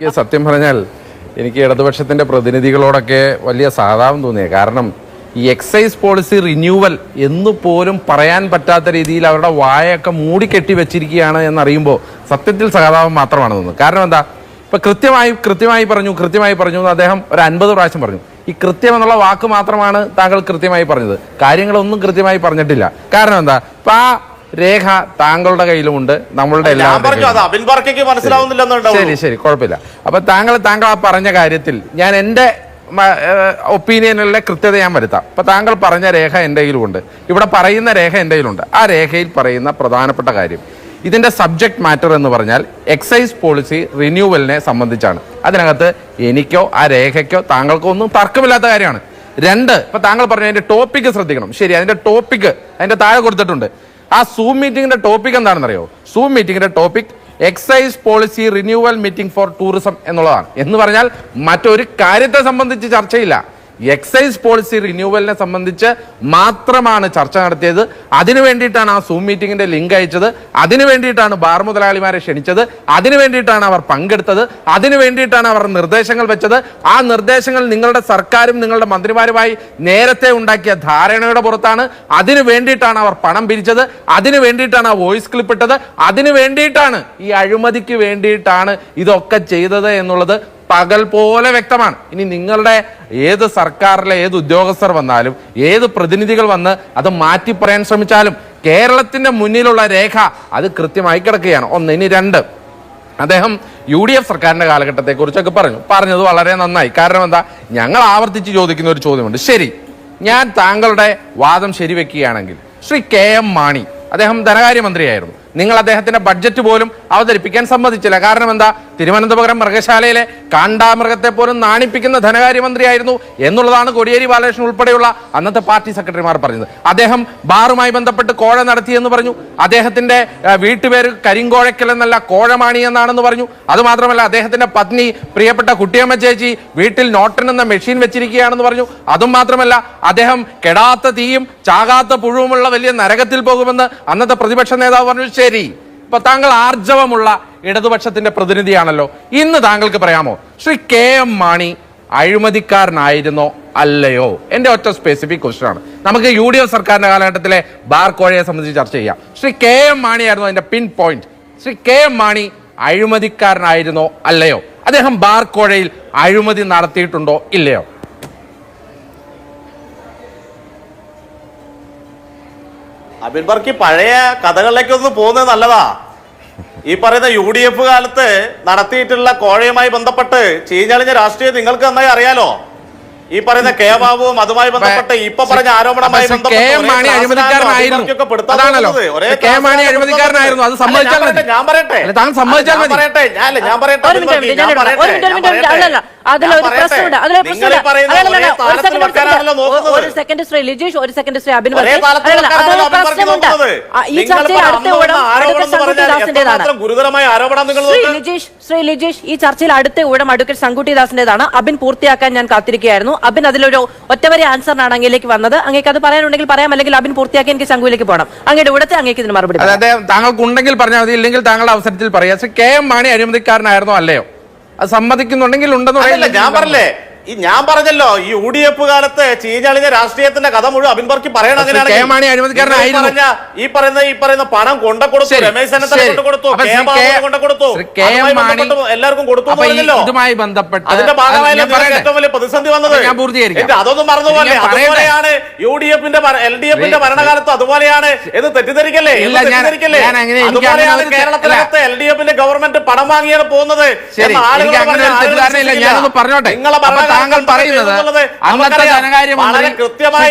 സത്യം പറഞ്ഞാൽ എനിക്ക് ഇടതുപക്ഷത്തിന്റെ പ്രതിനിധികളോടൊക്കെ വലിയ സഹതാപം തോന്നിയത് കാരണം ഈ എക്സൈസ് പോളിസി റിന്യൂവൽ എന്ന് പോലും പറയാൻ പറ്റാത്ത രീതിയിൽ അവരുടെ വായൊക്കെ മൂടിക്കെട്ടി വെച്ചിരിക്കുകയാണ് എന്നറിയുമ്പോൾ സത്യത്തിൽ സഹതാപം മാത്രമാണ് തോന്നുന്നത്. കാരണം എന്താ? ഇപ്പൊ കൃത്യമായി കൃത്യമായി പറഞ്ഞു കൃത്യമായി പറഞ്ഞു എന്ന് അദ്ദേഹം ഒരു അൻപത് പ്രാവശ്യം പറഞ്ഞു. ഈ കൃത്യം എന്നുള്ള വാക്ക് മാത്രമാണ് താങ്കൾ കൃത്യമായി പറഞ്ഞത്. കാര്യങ്ങളൊന്നും കൃത്യമായി പറഞ്ഞിട്ടില്ല. കാരണം എന്താ? ഇപ്പൊ ആ രേഖ താങ്കളുടെ കയ്യിലുമുണ്ട് നമ്മളുടെ ശരി ശരി കുഴപ്പമില്ല. അപ്പൊ താങ്കൾ താങ്കൾ ആ പറഞ്ഞ കാര്യത്തിൽ ഞാൻ എന്റെ ഒപ്പീനിയനിലെ കൃത്യത ഞാൻ വരുത്താം. അപ്പൊ താങ്കൾ പറഞ്ഞ രേഖ എന്റെ കയ്യിലുമുണ്ട്. ഇവിടെ പറയുന്ന രേഖ എന്റെ കയ്യിലുണ്ട്. ആ രേഖയിൽ പറയുന്ന പ്രധാനപ്പെട്ട കാര്യം ഇതിന്റെ സബ്ജക്ട് മാറ്റർ എന്ന് പറഞ്ഞാൽ എക്സൈസ് പോളിസി റിന്യൂവലിനെ സംബന്ധിച്ചാണ്. അതിനകത്ത് എനിക്കോ ആ രേഖയ്ക്കോ താങ്കൾക്കോ ഒന്നും തർക്കമില്ലാത്ത കാര്യമാണ്. രണ്ട് ഇപ്പൊ താങ്കൾ പറഞ്ഞു അതിന്റെ ടോപ്പിക്ക് ശ്രദ്ധിക്കണം. ശരി അതിന്റെ ടോപ്പിക്ക് അതിന്റെ താഴെ കൊടുത്തിട്ടുണ്ട്. ആ സൂം മീറ്റിംഗിന്റെ ടോപ്പിക് എന്താണെന്നറിയോ? Zoom മീറ്റിംഗിന്റെ topic excise policy renewal meeting for tourism എന്നുള്ളതാണ്. എന്ന് പറഞ്ഞാൽ മറ്റൊരു കാര്യത്തെ സംബന്ധിച്ച് ചർച്ചയില്ല. എക്സൈസ് പോളിസി റിന്യൂവലിനെ സംബന്ധിച്ച് മാത്രമാണ് ചർച്ച നടത്തിയത്. അതിനു വേണ്ടിയിട്ടാണ് ആ സൂം മീറ്റിംഗിന്റെ ലിങ്ക് അയച്ചത്. അതിനു വേണ്ടിയിട്ടാണ് ബാർ മുതലാളിമാരെ ക്ഷണിച്ചത്. അതിനു വേണ്ടിയിട്ടാണ് അവർ പങ്കെടുത്തത്. അതിനു വേണ്ടിയിട്ടാണ് അവർ നിർദ്ദേശങ്ങൾ വെച്ചത്. ആ നിർദ്ദേശങ്ങൾ നിങ്ങളുടെ സർക്കാരും നിങ്ങളുടെ മന്ത്രിമാരുമായി നേരത്തെ ഉണ്ടാക്കിയ ധാരണയുടെ പുറത്താണ്. അതിനു വേണ്ടിയിട്ടാണ് അവർ പണം പിരിച്ചത്. അതിനു വേണ്ടിയിട്ടാണ് ആ വോയിസ് ക്ലിപ്പ് ഇട്ടത്. അതിനു വേണ്ടിയിട്ടാണ് ഈ അഴിമതിക്ക് വേണ്ടിയിട്ടാണ് ഇതൊക്കെ ചെയ്തത് എന്നുള്ളത് പകൽ പോലെ വ്യക്തമാണ്. ഇനി നിങ്ങളുടെ ഏത് സർക്കാരിലെ ഏത് ഉദ്യോഗസ്ഥർ വന്നാലും ഏത് പ്രതിനിധികൾ വന്ന് അത് മാറ്റി പറയാൻ ശ്രമിച്ചാലും കേരളത്തിന്റെ മുന്നിലുള്ള രേഖ അത് കൃത്യമായി കിടക്കുകയാണ്. ഒന്ന് ഇനി രണ്ട്. അദ്ദേഹം യു ഡി എഫ് സർക്കാരിന്റെ കാലഘട്ടത്തെ കുറിച്ചൊക്കെ പറഞ്ഞു. പറഞ്ഞത് വളരെ നന്നായി. കാരണം എന്താ? ഞങ്ങൾ ആവർത്തിച്ച് ചോദിക്കുന്ന ഒരു ചോദ്യമുണ്ട്. ശരി ഞാൻ താങ്കളുടെ വാദം ശരിവെക്കുകയാണെങ്കിൽ ശ്രീ കെ എം മാണി അദ്ദേഹം ധനകാര്യമന്ത്രിയായിരുന്നു. നിങ്ങൾ അദ്ദേഹത്തിന്റെ ബഡ്ജറ്റ് പോലും അവതരിപ്പിക്കാൻ സമ്മതിച്ചില്ല. കാരണം എന്താ? തിരുവനന്തപുരം മൃഗശാലയിലെ കാണ്ടാമൃഗത്തെ പോലും നാണിപ്പിക്കുന്ന ധനകാര്യമന്ത്രിയായിരുന്നു എന്നുള്ളതാണ് കോടിയേരി ബാലകൃഷ്ണൻ ഉൾപ്പെടെയുള്ള അന്നത്തെ പാർട്ടി സെക്രട്ടറിമാർ പറഞ്ഞത്. അദ്ദേഹം ബാറുമായി ബന്ധപ്പെട്ട് കോഴ നടത്തിയെന്ന് പറഞ്ഞു. അദ്ദേഹത്തിന്റെ വീട്ടുപേര് കരിങ്കോഴക്കൽ എന്നല്ല കോഴമാണി എന്നാണെന്ന് പറഞ്ഞു. അതുമാത്രമല്ല അദ്ദേഹത്തിന്റെ പത്നി പ്രിയപ്പെട്ട കുട്ടിയമ്മ ചേച്ചി വീട്ടിൽ നോട്ടൻ എന്ന മെഷീൻ വെച്ചിരിക്കുകയാണെന്ന് പറഞ്ഞു. അതും മാത്രമല്ല അദ്ദേഹം കെടാത്ത തീയും ചാകാത്ത പുഴുവുമുള്ള വലിയ നരകത്തിൽ പോകുമെന്ന് അന്നത്തെ പ്രതിപക്ഷ നേതാവ് പറഞ്ഞു. ശരി. ഇപ്പൊ താങ്കൾ ആർജവമുള്ള ഇടതുപക്ഷത്തിന്റെ പ്രതിനിധിയാണല്ലോ. ഇന്ന് താങ്കൾക്ക് പറയാമോ? ശ്രീ കെ എം മാണി അഴിമതിക്കാരനായിരുന്നോ അല്ലയോ? എന്റെ ഒറ്റ സ്പെസിഫിക് ക്വസ്റ്റൻ ആണ്. നമുക്ക് യു ഡി എഫ് സർക്കാരിന്റെ കാലഘട്ടത്തിലെ ബാർ കോഴയെ സംബന്ധിച്ച് ചർച്ച ചെയ്യാം. ശ്രീ കെ എം മാണിയായിരുന്നു അതിന്റെ pinpoint Shri K M Mani അഴിമതിക്കാരനായിരുന്നോ അല്ലയോ? അദ്ദേഹം ബാർ കോഴയിൽ അഴിമതി നടത്തിയിട്ടുണ്ടോ ഇല്ലയോ? അബിൻ ബർക്കി പഴയ കഥകളിലേക്ക് ഒന്ന് പോകുന്നത് നല്ലതാ. ഈ പറയുന്ന യു ഡി എഫ് കാലത്ത് നടത്തിയിട്ടുള്ള കോഴയുമായി ബന്ധപ്പെട്ട് ചീഞ്ഞളിഞ്ഞ രാഷ്ട്രീയം നിങ്ങൾക്ക് നന്നായി അറിയാലോ? ഈ പറയുന്ന കെ ബാബുവും അതുമായി ബന്ധപ്പെട്ട് ഇപ്പൊ പറഞ്ഞ ആരോപണമായി അഴിമതിക്കാരനായിരുന്നു. അത് സമ്മതിച്ചാൽ മതി. ഞാൻ പറയട്ടെ. അല്ല, താങ്കൾ സമ്മതിച്ചാൽ ഞാൻ മതി. പറയട്ടെ ഞാൻ ഞാൻ പറയട്ടെ ഒരു സെക്കൻഡ് ശ്രീ ലിജീഷ് ഒരു സെക്കൻഡ് ശ്രീ പ്രശ്നമുണ്ട് ഈ ചർച്ചയിൽ അടുത്ത ഊഴം പറഞ്ഞാൽ ശങ്കുട്ടിദാസിന്റേതാണ് ഗുരുതരമായ ആരോപണം നിങ്ങൾ ശ്രീ നോക്ക്. ലിജീഷ് ശ്രീ ലിജീഷ് ഈ ചർച്ചയിൽ അടുത്ത ഊഴം അടുക്കൽ ശങ്കുട്ടിദാസിന്റേതാണ് അബിൻ പൂർത്തിയാക്കാൻ ഞാൻ കാത്തിരിക്കുകയായിരുന്നു. അബിൻ അതിലൊരു ഒറ്റവരെ ആൻസറിനാണ് അങ്ങയിലേക്ക് വന്നത്. അങ്ങേക്ക് അത് പറയാനുണ്ടെങ്കിൽ പറയാം അല്ലെങ്കിൽ അബിൻ പൂർത്തിയാക്കി എനിക്ക് ശങ്കുവിലേക്ക് പോകണം അങ്ങയുടെ ഇവിടുത്തെ അങ്ങേക്ക് ഇതിന് മറുപടി. അതായത് താങ്കൾക്ക് ഉണ്ടെങ്കിൽ പറഞ്ഞാൽ മതി ഇല്ലെങ്കിൽ താങ്കളുടെ അവസരത്തിൽ പറയാം. കെ എം മാണി അഴിമതിക്കാരനായിരുന്നോ? അല്ലയോ? അത് സമ്മതിക്കുന്നുണ്ടെങ്കിൽ ഉണ്ടെന്ന് പറയാം ഞാൻ പറഞ്ഞില്ലേ ഈ ഞാൻ പറഞ്ഞല്ലോ ഈ യു ഡി എഫ് കാലത്ത് ചീഞ്ഞളിഞ്ഞ രാഷ്ട്രീയത്തിന്റെ കഥ മുഴുവൻ അബിൻ പർക്കി പറയണം. നിങ്ങൾ ഈ പറയുന്ന ഈ പറയുന്ന പണം കൊണ്ട കൊടുത്തു രമേശ് ചെന്നിത്തല ശരി. കൊടുത്തു അപ്പൊ കെ ശ്രീ ബാബു കൊടുത്തു എല്ലാവർക്കും കൊടുത്തു ഇതുമായി ബന്ധപ്പെട്ട് അതിന്റെ ഭാഗമായല്ലോ. ഏറ്റവും വലിയ പ്രതിസന്ധി വന്നത് അതൊന്നും മറന്നുപോലെ അതുപോലെയാണ് യു ഡി എഫിന്റെ എൽ ഡി എഫിന്റെ ഭരണകാലത്ത് അതുപോലെയാണ് ഇത് തെറ്റിദ്ധരിക്കല്ലേ? തെറ്റിദ്ധരിക്കല്ലേ? അതുപോലെയാണ് കേരളത്തിനകത്ത് എൽ ഡി എഫിന്റെ ഗവൺമെന്റ് പണം വാങ്ങിയാണ് പോകുന്നത് ആളുകൾ പറഞ്ഞോട്ടെ. നിങ്ങളെ ഭരണകാലത്ത് താങ്കൾ പറയുന്നത് അന്നത്തെ ധനകാര്യമന്ത്രി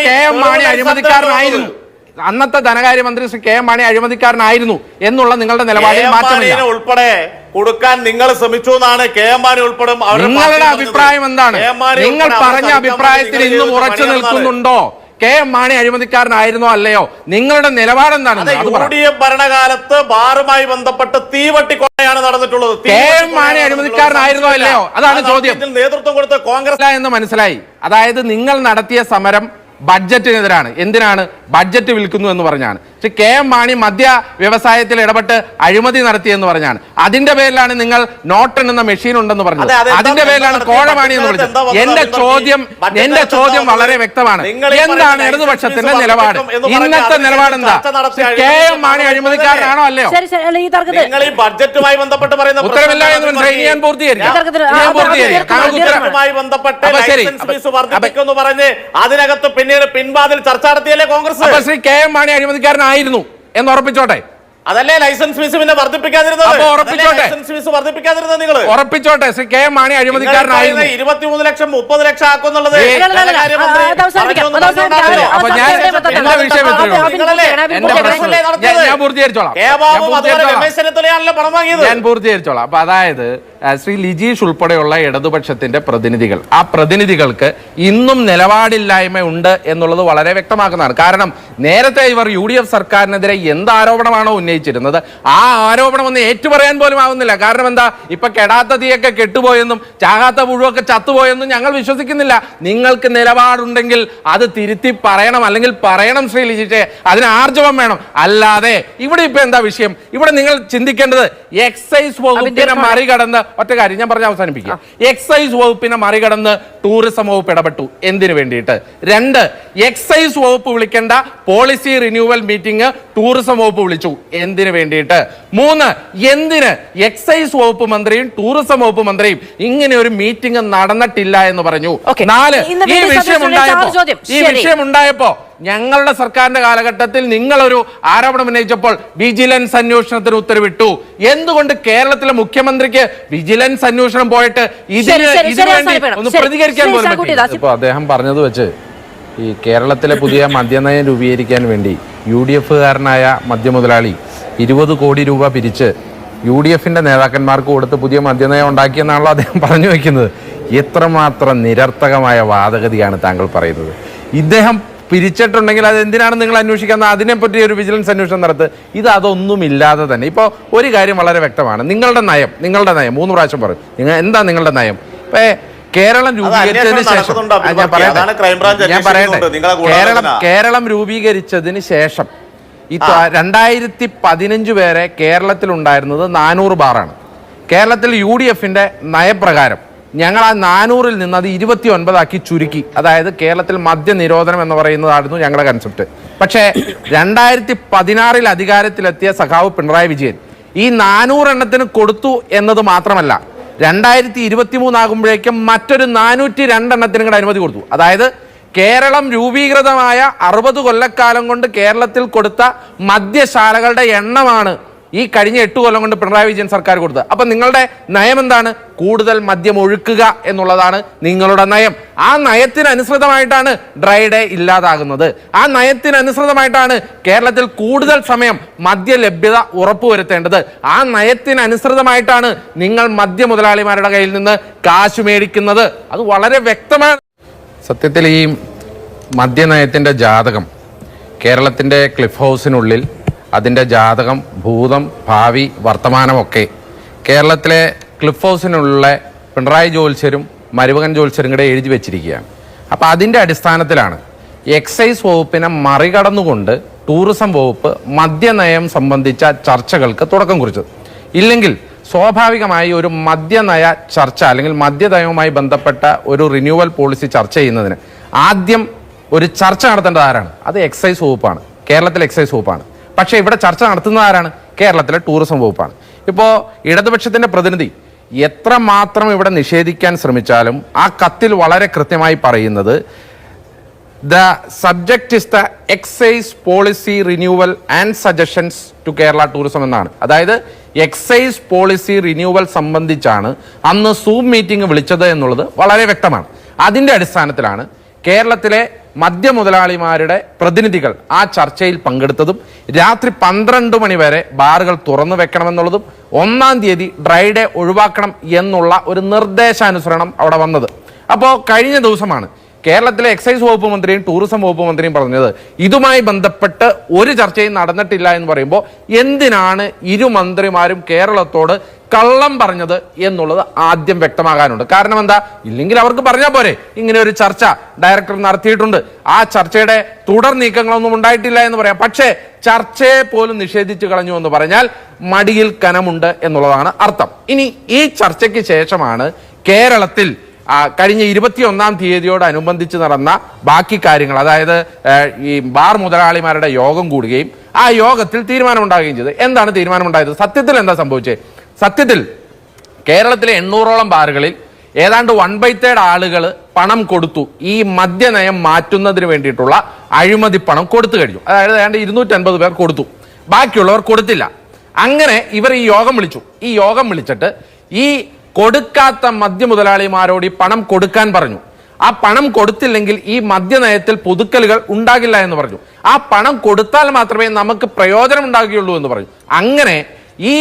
കെ എം മാണി അഴിമതിക്കാരനായിരുന്നു. അന്നത്തെ ധനകാര്യമന്ത്രി ശ്രീ കെ എം മാണി അഴിമതിക്കാരനായിരുന്നു എന്നുള്ള നിങ്ങളുടെ നിലപാടിൽ മാറ്റമില്ല. ഉൾപ്പെടെ കൊടുക്കാൻ നിങ്ങൾ ശ്രമിച്ചു എന്നാണ് കെ എം മാണി ഉൾപ്പെടെ നിങ്ങളുടെ അഭിപ്രായം എന്താണ്? നിങ്ങൾ പറഞ്ഞ അഭിപ്രായത്തിൽ ഇന്നും ഉറച്ചു. നിൽക്കുന്നുണ്ടോ? കെ എം മാണി അഴിമതിക്കാരനായിരുന്നോ അല്ലയോ? നിങ്ങളുടെ നിലപാട് എന്താണ് യു ഡി എഫ് ഭരണകാലത്ത് ബാറുമായി ബന്ധപ്പെട്ട് തീവട്ടിക്കൊള്ളയാണ് നടന്നിട്ടുള്ളത് കെ എം മാണി അനുമതിക്കാരനായിരുന്നോ അല്ലയോ? അതാണ് ചോദ്യം. നേതൃത്വം കൊടുത്ത കോൺഗ്രസ് എന്ന് മനസ്സിലായി അതായത് നിങ്ങൾ നടത്തിയ സമരം ബഡ്ജറ്റിനെതിരാണ്. എന്തിനാണ്? ബഡ്ജറ്റ് വിൽക്കുന്നു എന്ന് പറഞ്ഞാണ്. പക്ഷെ കെ എം മാണി മദ്യ വ്യവസായത്തിൽ ഇടപെട്ട് അഴിമതി നടത്തിയെന്ന് പറഞ്ഞാണ്. അതിന്റെ പേരിലാണ് നിങ്ങൾ നോട്ടൺ എന്ന മെഷീൻ ഉണ്ടെന്ന് പറഞ്ഞത്. അതിന്റെ പേരിലാണ്? കോഴമാണി എന്ന് പറഞ്ഞത് എന്റെ ചോദ്യം എന്റെ ചോദ്യം വളരെ വ്യക്തമാണ്. എന്താണ് ഇടതുപക്ഷത്തിന്റെ നിലപാട്? ഇന്നത്തെ നിലപാട് എന്താ കെ എം മാണി അഴിമതിക്കാരനാണോ അല്ലയോ? ശരി ശരി ഈ തർക്കത്തിൽ നിങ്ങൾ ഈ ബഡ്ജറ്റുമായി ബന്ധപ്പെട്ട് പറയുന്ന ഉത്തരമില്ല എന്ന് മനസ്സിലായി. ഞാൻ പൂർത്തീകരിക്കാം. ശരി. അതിനകത്ത് പിന്നീട് പിൻവാതിൽ ചർച്ച നടത്തിയല്ലേ Congress? Shri K M Mani അഴിമതിക്കാരനായിരുന്നു എന്ന് ഉറപ്പിച്ചോട്ടെ? അതല്ലേ ലൈസൻസ് ഫീസ് പിന്നെ വർദ്ധിപ്പിക്കാതിരുന്നത്? അപ്പൊ ഉറപ്പിച്ചോട്ടെ. അതല്ലേ ലൈസൻസ് ഫീസ് വർദ്ധിപ്പിക്കാതിരുന്നത് നിങ്ങൾ ഉറപ്പിച്ചോട്ടെ? ശ്രീ കെ എം മാണി അഴിമതിക്കാരനായിരുന്നു. ഇരുപത്തിമൂന്ന് ലക്ഷം മുപ്പത് ലക്ഷം ആക്കുന്നുള്ളത്. അപ്പൊ ഞാൻ എന്റെ വിഷയം പൂർത്തീകരിച്ചോളാം. കെ ഞാൻ പൂർത്തീകരിച്ചോളാം. രമേശ് പണം വാങ്ങിയത്? ഞാൻ പൂർത്തീകരിച്ചോളാം. അപ്പൊ അതായത് ശ്രീ ലിജീഷ് ഉൾപ്പെടെയുള്ള ഇടതുപക്ഷത്തിന്റെ പ്രതിനിധികൾ. ആ പ്രതിനിധികൾക്ക് ഇന്നും നിലപാടില്ലായ്മ ഉണ്ട് എന്നുള്ളത് വളരെ വ്യക്തമാക്കുന്നതാണ്. കാരണം നേരത്തെ ഇവർ യു ഡി എഫ് സർക്കാരിനെതിരെ എന്ത് ആരോപണമാണോ ഉന്നയിച്ചിരുന്നത് ആ ആരോപണം ഒന്ന് ഏറ്റുപറയാൻ പോലും ആവുന്നില്ല. കാരണം എന്താ? ഇപ്പൊ കെടാത്ത തീയൊക്കെ കെട്ടുപോയെന്നും ചാകാത്ത പുഴുവൊക്കെ ചത്തുപോയെന്നും ഞങ്ങൾ വിശ്വസിക്കുന്നില്ല. നിങ്ങൾക്ക് നിലപാടുണ്ടെങ്കിൽ അത് തിരുത്തി പറയണം അല്ലെങ്കിൽ പറയണം ശ്രീ ലിജിഷെ. അതിന് ആർജവം വേണം. അല്ലാതെ ഇവിടെ ഇപ്പൊ എന്താ വിഷയം? ഇവിടെ നിങ്ങൾ ചിന്തിക്കേണ്ടത് എക്സൈസ് വകുപ്പിനെ മറികടന്ന് ഒറ്റ കാര്യം ഞാൻ പറഞ്ഞ അവസാനിപ്പിക്കുക എക്സൈസ് വകുപ്പിനെ മറികടന്ന് ടൂറിസം വകുപ്പ് ഇടപെട്ടു. എന്തിനു വേണ്ടിയിട്ട്? രണ്ട് എക്സൈസ് വകുപ്പ് വിളിക്കേണ്ട പോളിസി റിന്യൂവൽ മീറ്റിംഗ് ടൂറിസം വകുപ്പ് വിളിച്ചു. എന്തിനു വേണ്ടിയിട്ട്? മൂന്ന് എന്തിന് എക്സൈസ് വകുപ്പ് മന്ത്രിയും ടൂറിസം വകുപ്പ് മന്ത്രിയും ഇങ്ങനെ ഒരു മീറ്റിംഗ് നടന്നിട്ടില്ല എന്ന് പറഞ്ഞു? നാല് ഈ വിഷയം ഉണ്ടായപ്പോ ഈ. വിഷയം ഉണ്ടായപ്പോ ഞങ്ങളുടെ സർക്കാരിന്റെ കാലഘട്ടത്തിൽ നിങ്ങളൊരു ആരോപണം ഉന്നയിച്ചപ്പോൾ വിജിലൻസ് അന്വേഷണത്തിന് ഉത്തരവിട്ടു. എന്തുകൊണ്ട് കേരളത്തിലെ മുഖ്യമന്ത്രിക്ക് വിജിലൻസ് അന്വേഷണം പോയിട്ട് ഇതിന് ഇതിനുവേണ്ടി ഒന്ന് പ്രതികരിക്കാൻ പോലും ശാക്കുട്ടി ഇപ്പൊ അദ്ദേഹം പറഞ്ഞത് വെച്ച് ഈ കേരളത്തിലെ പുതിയ മദ്യനയം രൂപീകരിക്കാൻ വേണ്ടി യു ഡി എഫുകാരനായ മദ്യമുതലാളി ഇരുപത് കോടി രൂപ പിരിച്ച് യു ഡി എഫിന്റെ നേതാക്കന്മാർക്ക് കൊടുത്ത് പുതിയ മദ്യനയം ഉണ്ടാക്കിയെന്നാണല്ലോ അദ്ദേഹം പറഞ്ഞു വയ്ക്കുന്നത് എത്രമാത്രം നിരർത്ഥകമായ വാദഗതിയാണ് താങ്കൾ പറയുന്നത്. ഇദ്ദേഹം പിരിച്ചിട്ടുണ്ടെങ്കിൽ അത് എന്തിനാണ് നിങ്ങൾ അന്വേഷിക്കുന്നത് അതിനെപ്പറ്റി ഒരു വിജിലൻസ് അന്വേഷണം നടത്ത്. ഇത് അതൊന്നുമില്ലാതെ തന്നെ. ഇപ്പോൾ ഒരു കാര്യം വളരെ വ്യക്തമാണ്. നിങ്ങളുടെ നയം നിങ്ങളുടെ നയം മൂന്ന് പ്രാവശ്യം പറയും. നിങ്ങൾ എന്താ നിങ്ങളുടെ നയം? ഇപ്പൊ കേരളം രൂപീകരിച്ചതിന് ശേഷം ഞാൻ പറയട്ടെ. ഞാൻ കേരളം. കേരളം രൂപീകരിച്ചതിന് ശേഷം ഈ രണ്ടായിരത്തി പതിനഞ്ച് പേരെ കേരളത്തിലുണ്ടായിരുന്നത് നാനൂറ് ബാറാണ്. കേരളത്തിൽ യു ഡി എഫിന്റെ നയപ്രകാരം. ഞങ്ങൾ ആ നാനൂറിൽ നിന്ന് അത് ഇരുപത്തി ഒൻപതാക്കി ചുരുക്കി. അതായത് കേരളത്തിൽ മദ്യനിരോധനം എന്ന് പറയുന്നതായിരുന്നു ഞങ്ങളുടെ കൺസെപ്റ്റ് പക്ഷേ രണ്ടായിരത്തി പതിനാറിൽ അധികാരത്തിലെത്തിയ സഖാവ് പിണറായി വിജയൻ ഈ നാനൂറെണ്ണത്തിന് കൊടുത്തു എന്നത് മാത്രമല്ല രണ്ടായിരത്തി ഇരുപത്തി മൂന്നാകുമ്പോഴേക്കും മറ്റൊരു നാനൂറ്റി രണ്ടെണ്ണത്തിനും കൂടെ അനുമതി കൊടുത്തു. അതായത് കേരളം രൂപീകൃതമായ അറുപത് കൊല്ലക്കാലം കൊണ്ട് കേരളത്തിൽ കൊടുത്ത മദ്യശാലകളുടെ എണ്ണമാണ് ഈ കഴിഞ്ഞ എട്ട് കൊല്ലം കൊണ്ട് പിണറായി വിജയൻ സർക്കാർ കൊടുത്തത്. അപ്പൊ നിങ്ങളുടെ നയം എന്താണ്? കൂടുതൽ മദ്യം ഒഴുക്കുക എന്നുള്ളതാണ് നിങ്ങളുടെ നയം. ആ നയത്തിനനുസൃതമായിട്ടാണ് ഡ്രൈ ഡേ ഇല്ലാതാകുന്നത്. ആ നയത്തിനനുസൃതമായിട്ടാണ് കേരളത്തിൽ കൂടുതൽ സമയം മദ്യ ലഭ്യത ഉറപ്പുവരുത്തേണ്ടത്. ആ നയത്തിനനുസൃതമായിട്ടാണ് നിങ്ങൾ മദ്യ മുതലാളിമാരുടെ കയ്യിൽ നിന്ന് കാശ് മേടിക്കുന്നത്. അത് വളരെ വ്യക്തമാണ്. സത്യത്തിൽ ഈ മദ്യനയത്തിന്റെ ജാതകം കേരളത്തിന്റെ ക്ലിഫ് ഹൗസിനുള്ളിൽ അതിന്റെ ജാതകം ഭൂതം ഭാവി വർത്തമാനമൊക്കെ. കേരളത്തിലെ ക്ലിഫ് ഹൗസിനുള്ള പിണറായി ജോത്സ്യരും മരുമകൻ ജോത്സ്യരും കൂടെ എഴുതി വെച്ചിരിക്കുകയാണ്. അപ്പോൾ അതിന്റെ അടിസ്ഥാനത്തിലാണ് എക്സൈസ് വകുപ്പിനെ മറികടന്നുകൊണ്ട് ടൂറിസം വകുപ്പ് മദ്യനയം സംബന്ധിച്ച ചർച്ചകൾക്ക് തുടക്കം കുറിച്ചത്. ഇല്ലെങ്കിൽ സ്വാഭാവികമായി ഒരു മദ്യനയ ചർച്ച അല്ലെങ്കിൽ മദ്യനയവുമായി ബന്ധപ്പെട്ട ഒരു റിന്യൂവൽ പോളിസി ചർച്ച ചെയ്യുന്നതിന് ആദ്യം ഒരു ചർച്ച നടത്തേണ്ടത് ആരാണ്? അത് എക്സൈസ് വകുപ്പാണ്. കേരളത്തിലെ എക്സൈസ് വകുപ്പാണ്. പക്ഷേ ഇവിടെ ചർച്ച നടത്തുന്ന ആരാണ്? കേരളത്തിലെ ടൂറിസം വകുപ്പാണ്. ഇപ്പോൾ ഇടതുപക്ഷത്തിന്റെ പ്രതിനിധി എത്ര മാത്രം ഇവിടെ നിഷേധിക്കാൻ ശ്രമിച്ചാലും ആ കത്തിൽ വളരെ കൃത്യമായി പറയുന്നത് the subject is the excise policy renewal and suggestions to Kerala tourism എന്നാണ്. അതായത് എക്സൈസ് പോളിസി റിന്യൂവൽ സംബന്ധിച്ചാണ് അന്ന് സൂം മീറ്റിംഗ് വിളിച്ചത് എന്നുള്ളത് വളരെ വ്യക്തമാണ്. അതിന്റെ അടിസ്ഥാനത്തിലാണ് കേരളത്തിലെ മദ്യ മുതലാളിമാരുടെ പ്രതിനിധികൾ ആ ചർച്ചയിൽ പങ്കെടുത്തതും രാത്രി പന്ത്രണ്ട് മണി വരെ ബാറുകൾ തുറന്നു വെക്കണമെന്നുള്ളതും ഒന്നാം തീയതി ഡ്രൈ ഡേ ഒഴിവാക്കണം എന്നുള്ള ഒരു നിർദ്ദേശാനുസരണം അവിടെ വന്നത്. അപ്പോൾ കഴിഞ്ഞ ദിവസമാണ് കേരളത്തിലെ എക്സൈസ് വകുപ്പ് മന്ത്രിയും ടൂറിസം വകുപ്പ് മന്ത്രിയും പറഞ്ഞത് ഇതുമായി ബന്ധപ്പെട്ട് ഒരു ചർച്ചയും നടന്നിട്ടില്ല എന്ന് പറയുമ്പോൾ എന്തിനാണ് ഇരു മന്ത്രിമാരും കേരളത്തോട് കള്ളം പറഞ്ഞത് എന്നുള്ളത് ആദ്യം വ്യക്തമാകാനുണ്ട്. കാരണം എന്താ? ഇല്ലെങ്കിൽ അവർക്ക് പറഞ്ഞാൽ പോരെ. ഇങ്ങനെ ഒരു ചർച്ച ഡയറക്ടർ നടത്തിയിട്ടുണ്ട്. ആ ചർച്ചയുടെ തുടർ നീക്കങ്ങളൊന്നും ഉണ്ടായിട്ടില്ല എന്ന് പറയാം. പക്ഷേ ചർച്ചയെ പോലും നിഷേധിച്ചു കളഞ്ഞു എന്ന് പറഞ്ഞാൽ മടിയിൽ കനമുണ്ട് എന്നുള്ളതാണ് അർത്ഥം. ഇനി ഈ ചർച്ചയ്ക്ക് ശേഷമാണ് കേരളത്തിൽ കഴിഞ്ഞ ഇരുപത്തിയൊന്നാം തീയതിയോടനുബന്ധിച്ച് നടന്ന ബാക്കി കാര്യങ്ങൾ അതായത് ഈ ബാർ മുതലാളിമാരുടെ യോഗം കൂടുകയും ആ യോഗത്തിൽ തീരുമാനമുണ്ടാകുകയും ചെയ്തു. എന്താണ് തീരുമാനമുണ്ടായത്? സത്യത്തിൽ എന്താ സംഭവിച്ചത് സത്യത്തിൽ കേരളത്തിലെ എണ്ണൂറോളം ബാറുകളിൽ ഏതാണ്ട് വൺ ബൈ തേർഡ് ആളുകൾ പണം കൊടുത്തു. ഈ മദ്യനയം മാറ്റുന്നതിന് വേണ്ടിയിട്ടുള്ള അഴിമതി പണം കൊടുത്തു കഴിഞ്ഞു. അതായത് ഏതാണ്ട് ഇരുന്നൂറ്റൻപത് പേർ കൊടുത്തു. ബാക്കിയുള്ളവർ കൊടുത്തില്ല. അങ്ങനെ ഇവർ ഈ യോഗം വിളിച്ചു. ഈ യോഗം വിളിച്ചിട്ട് ഈ കൊടുക്കാത്ത മദ്യ മുതലാളിമാരോട് ഈ പണം കൊടുക്കാൻ പറഞ്ഞു. ആ പണം കൊടുത്തില്ലെങ്കിൽ ഈ മദ്യനയത്തിൽ പുതുക്കലുകൾ ഉണ്ടാകില്ല എന്ന് പറഞ്ഞു. ആ പണം കൊടുത്താൽ മാത്രമേ നമുക്ക് പ്രയോജനം ഉണ്ടാകുകയുള്ളൂ എന്ന് പറഞ്ഞു. അങ്ങനെ ഈ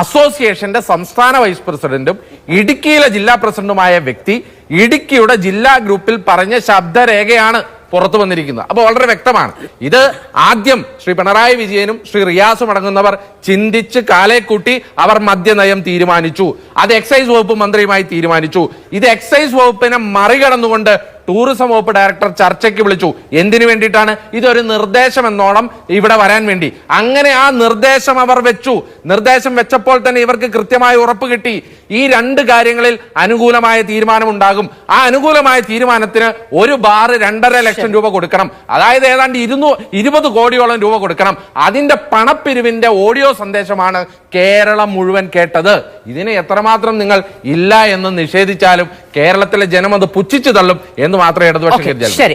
അസോസിയേഷന്റെ സംസ്ഥാന വൈസ് പ്രസിഡന്റും ഇടുക്കിയിലെ ജില്ലാ പ്രസിഡന്റുമായ വ്യക്തി ഇടുക്കിയുടെ ജില്ലാ ഗ്രൂപ്പിൽ പറഞ്ഞ ശബ്ദരേഖയാണ് പുറത്തു വന്നിരിക്കുന്നത് അപ്പോൾ വളരെ വ്യക്തമാണ്. ഇത് ആദ്യം ശ്രീ പിണറായി വിജയനും ശ്രീ റിയാസും അടങ്ങുന്നവർ ചിന്തിച്ച് കാലെ കൂട്ടി അവർ മദ്യനയം തീരുമാനിച്ചു. അത് എക്സൈസ് വകുപ്പ് മന്ത്രിയുമായി തീരുമാനിച്ചു. ഇത് എക്സൈസ് വകുപ്പിനെ മറികടന്നുകൊണ്ട് ടൂറിസം വകുപ്പ് ഡയറക്ടർ ചർച്ചയ്ക്ക് വിളിച്ചു. എന്തിനു വേണ്ടിയിട്ടാണ്? ഇതൊരു നിർദ്ദേശം എന്നോണം ഇവിടെ വരാൻ വേണ്ടി. അങ്ങനെ ആ നിർദ്ദേശം അവർ വെച്ചു. നിർദ്ദേശം വെച്ചപ്പോൾ തന്നെ ഇവർക്ക് കൃത്യമായി ഉറപ്പ് കിട്ടി. ഈ രണ്ട് കാര്യങ്ങളിൽ അനുകൂലമായ തീരുമാനം ഉണ്ടാകും ആ അനുകൂലമായ തീരുമാനത്തിന് ഒരു ബാർ രണ്ടര ലക്ഷം രൂപ കൊടുക്കണം. അതായത് ഏതാണ്ട് ഇരുന്നൂ ഇരുപത് കോടിയോളം രൂപ കൊടുക്കണം. അതിന്റെ പണപ്പിരിവിന്റെ ഓഡിയോ സന്ദേശമാണ് കേരളം മുഴുവൻ കേട്ടത്. ഇതിനെ എത്രമാത്രം നിങ്ങൾ ഇല്ല എന്ന് നിഷേധിച്ചാലും കേരളത്തിലെ ജനം അത് പുച്ഛിച്ചു തള്ളും എന്ന് മാത്രമേ ഇടതുപക്ഷം കരുതി ശരി.